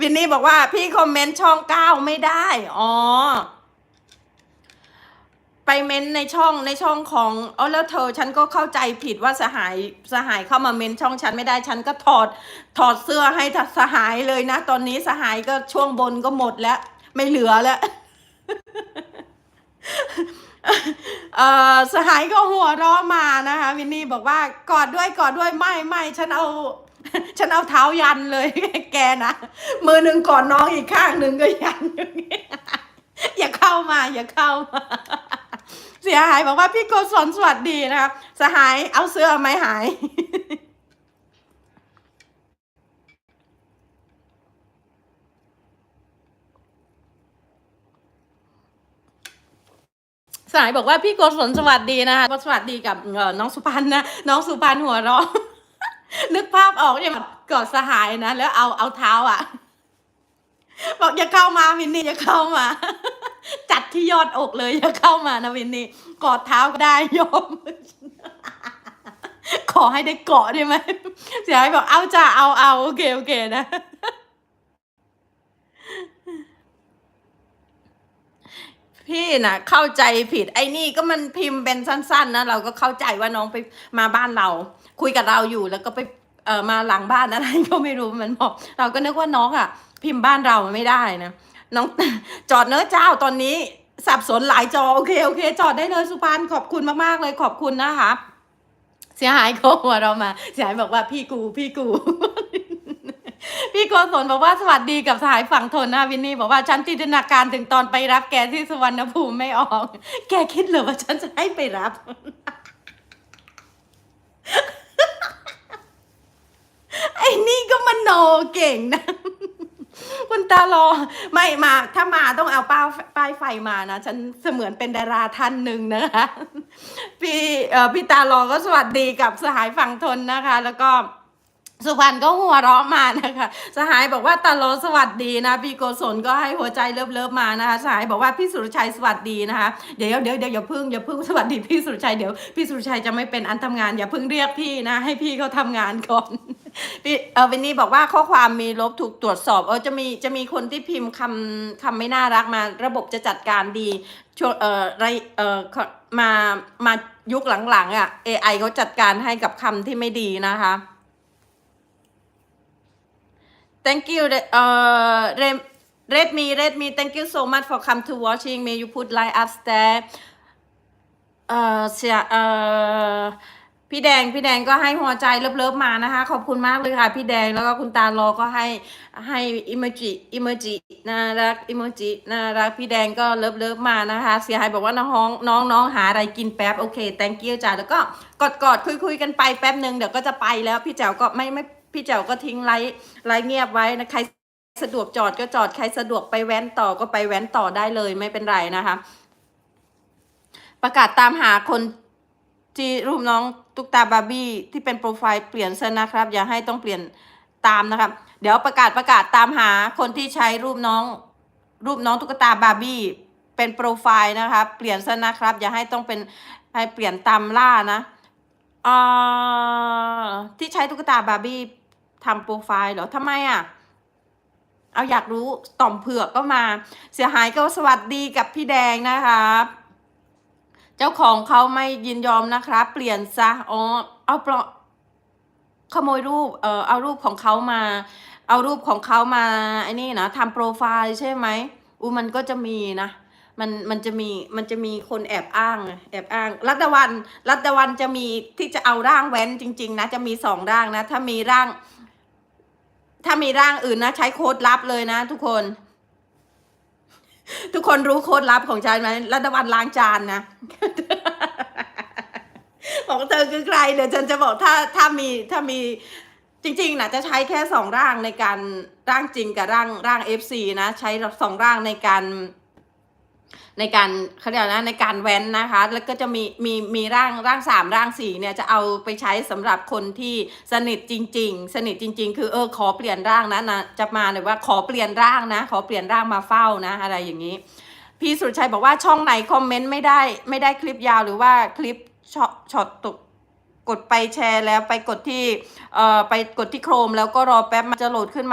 วินนี่บอกว่าพี่คอมเมนต์ช่องเก้าไม่ได้ อ๋อ ไปเม้นต์ในช่องในช่องของอ๋อแล้วเธอ ฉันก็เข้าใจผิดว่าสหายสหายเข้ามาเม้นช่องฉันไม่ได้ฉันก็ถอดถอดเสื้อให้สหายเลยนะ ตอนนี้สหายก็ช่วงบนก็หมดแล้ว ไม่เหลือแล้วเอ่อสหายก็หัวเราะมานะคะวินนี่บอกว่ากอดด้วยกอดด้วยไม่ไม่ฉันเอา ฉันเอาเท้ายันเลย แกนะมือหนึ่งกอดน้องอีกข้างหนึ่งก็ยันอย่างนี้อย่าเข้ามา อย่าเข้ามาเสียหายบอกว่าพี่โกศลสวัสดีนะครับสหายเอาเสื้อไหมหายสายบอกว่าพี่โกศลสวัสดีนะคะสวัสดีกับน้องสุพันนะ น้องสุพันหัวเราะ นึกภาพออกใช่ไหมกอดสหายนะ แล้วเอาเอาเท้าอะ บอกอย่าเข้ามาวินนี่อย่าเข้ามา จัดที่ยอดอกเลยอย่าเข้ามานะวินนี่กอดเท้าก็ได้ยอมขอให้ได้เกาะได้ไหมเสียหายบอกเอาจ้าเอาเอาโอเคโอเคนะ พี่น่ะเข้าใจผิดไอ้นี่ก็มันพิมพ์เป็นสั้น ๆ นะ เราก็เข้าใจว่าน้องไปมาบ้านเรา คุยกับเราอยู่แล้วก็ไปเออมาหลังบ้านอะไรก็ไม่รู้มันบอก เราก็นึกว่าน้องอะ พิมพ์บ้านเราไม่ได้นะน้องจอดเนื้อเจ้าตอนนี้สับสนหลายจอโอเคโอเค จอดได้เลยสุพรรณขอบคุณมากๆเลยขอบคุณนะคะเสียหายโกหัวเรามาเสียหายบอกว่าพี่กูพี่กู พี่โกศลบอกว่าสวัสดีกับสหายฝั่งทนนะวินนี่บอกว่าฉันจินตนาการถึงตอนไปรับแกที่สุวรรณภูมิไม่ออก แกคิดเหรอว่าฉันจะให้ไปรับ ไอ้นี่ก็มันโนเก่งนะคุณตารอไม่มา ถ้ามาต้องเอาป้ายป้ายไฟมานะ ฉันเสมือนเป็นดาราท่านหนึ่งนะคะพี่เอ่อพี่ตารอก็สวัสดีกับสหายฝั่งทนนะคะ แล้วก็ สุพรรณก็หัวเราะมานะคะ สหายบอกว่าตาโลสวัสดีนะ พี่โกศลก็ให้หัวใจเลิฟๆมานะคะ สหายบอกว่าพี่สุรชัยสวัสดีนะคะ เดี๋ยวเดี๋ยวเดี๋ยวอย่าพึ่งอย่าพึ่งสวัสดีพี่สุรชัยเดี๋ยวพี่สุรชัยจะไม่เป็นอันทำงานอย่าพึ่งเรียกพี่นะ ให้พี่เขาทำงานก่อนพี่เออวินนี่บอกว่าข้อความมีลบถูกตรวจสอบเออจะมีจะมีคนที่พิมพ์คำคำไม่น่ารักมา ระบบจะจัดการดีช่วงเออไรเออมามายุคหลังๆอะ่ะ AI เขาจัดการให้กับคำที่ไม่ดีนะคะ Thank you. Uh, Rem- Redmi, Redmi. Thank you so much for come to watching. May you put like upstairs. เอ่อเสียเอ่อพี่แดงพี่แดงก็ให้หัวใจเลิฟๆมานะคะ ขอบคุณมากเลยค่ะพี่แดงแล้วก็คุณตาโลก็ให้ให้อิโมจิอิโมจิน่ารักอิโมจิน่ารักพี่แดงก็เลิฟๆมานะคะ เสียหายบอกว่าน้องน้องน้องหาอะไรกินแป๊บโอเค thank you จ้าแล้วก็กอดกอดคุยคุยๆกันไปแป๊บหนึ่งเดี๋ยวก็จะไปแล้วพี่แจ๋วก็ไม่ไม่ พี่แจ๋วก็ทิ้งไลฟ์ไลฟ์เงียบไว้นะใครสะดวกจอดก็จอดใครสะดวกไปแว้นต่อก็ไปแว้นต่อได้เลยไม่เป็นไรนะคะ ประกาศตามหาคนที่รูปน้องตุ๊กตาบาร์บี้ที่เป็นโปรไฟล์เปลี่ยนซะนะครับ อย่าให้ต้องเปลี่ยนตามนะครับ เดี๋ยวประกาศประกาศตามหาคนที่ใช้รูปน้อง รูปน้องตุ๊กตาบาร์บี้เป็นโปรไฟล์นะครับเปลี่ยนซะนะครับ อย่าให้ต้องเป็นให้เปลี่ยนตามล่านะอ่อที่ใช้ตุ๊กตาบาร์บี้ ทำโปรไฟล์เหรอทำไมอะเอาอยากรู้ต่อมเผือกก็มา เสียหายก็สวัสดีกับพี่แดงนะครับ เจ้าของเขาไม่ยินยอมนะครับ เปลี่ยนซะอ๋อเอาปลาะขโมยรูปเอ่อเอารูปของเขามา เอารูปของเขามาไอ้นี่นะทำโปรไฟล์ใช่ไหมอูมันก็จะมีนะมันมันจะมีมันจะมีคนแอบอ้าง แอบอ้าง รัตวันรัตวันจะมีที่จะเอาร่างแว้นจริง ๆ นะ จะมีสองร่างนะ ถ้ามีร่าง ถ้ามีร่างอื่นนะ ใช้โค้ดลับเลยนะทุกคน ทุกคนรู้โค้ดลับของฉันไหมรัตวันล้างจานนะของเธอคือใครเดี๋ยวฉันจะบอกถ้าถ้ามีถ้ามีจริงๆนะจะใช้แค่สองร่างในการร่างจริงกับร่างร่าง FC นะ ใช้สองร่างในการ ในการเขาเรียกนะในการแว้นนะคะ แล้วก็จะมีมีมีร่างร่างสามร่างสี่เนี่ยจะเอาไปใช้สำหรับคนที่สนิทจริง ๆ สนิทจริง ๆ คือเออขอเปลี่ยนร่างนะนะจะมาเลยว่าขอเปลี่ยนร่างนะ ขอเปลี่ยนร่างมาเฝ้านะ อะไรอย่างนี้ พี่สุรชัยบอกว่าช่องไหนคอมเมนต์ไม่ได้ไม่ได้คลิปยาวหรือว่าคลิปช็อตช็อตตกกดไปแชร์แล้วไปกดที่เอ่อไปกดที่โครมแล้วก็รอแป๊บมันจะโหลดขึ้นมา